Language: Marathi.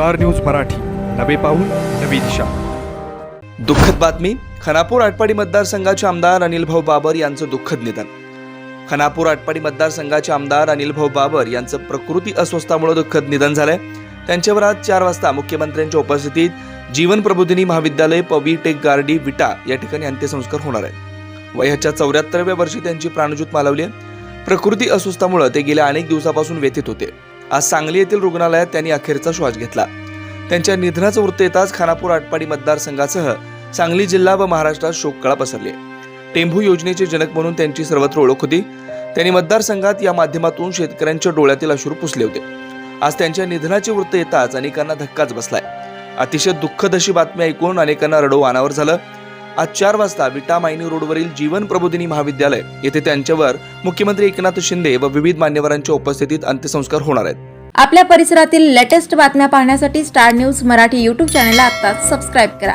Star news Marathi. नवे पाऊल नवी दिशा. दुःखद बातमी खानापूर आटपाडी मतदारसंघाचे आमदार अनिलभाऊ बाबर यांचं दुःखद निधन. खानापूर आटपाडी मतदारसंघाचे आमदार अनिलभाऊ बाबर यांचं प्रकृती अस्वस्थामुळे दुःखद निधन झालंय. त्यांच्यावर आज चार वाजता मुख्यमंत्र्यांच्या उपस्थितीत जीवन प्रबोधिनी महाविद्यालय पवी टेक गार्डी विटा या ठिकाणी अंत्यसंस्कार होणार आहे वयाच्या चौऱ्याहत्तरव्या वर्षी त्यांची प्राणज्योत मालवली आहे. प्रकृती अस्वस्थामुळे ते गेल्या अनेक दिवसापासून व्यथित होते. आज सांगली येथील रुग्णालयात त्यांनी अखेरचा श्वास घेतला. त्यांच्या निधनाचं वृत्त येताच खानापूर आटपाडी मतदारसंघासह सांगली जिल्हा व महाराष्ट्रात शोककळा पसरली. टेंभू योजनेचे जनक म्हणून त्यांची सर्वत्र ओळख होती. त्यांनी मतदारसंघात या माध्यमातून शेतकऱ्यांच्या डोळ्यातील अश्रू पुसले होते. आज त्यांच्या निधनाचे वृत्त येताच अनेकांना धक्काच बसलाय. अतिशय दुःखदशी बातमी ऐकून अनेकांना रडो वानावर झालं. आज चार वाजता विटा मायनी रोडवरील जीवन प्रबोधिनी महाविद्यालय येथे त्यांच्यावर मुख्यमंत्री एकनाथ शिंदे व विविध मान्यवरांच्या उपस्थितीत अंत्यसंस्कार होणार आहेत. आपल्या परिसरातील लेटेस्ट बातम्या पाहण्यासाठी स्टार न्यूज मराठी यूट्यूब चॅनलला आता सबस्क्राईब करा.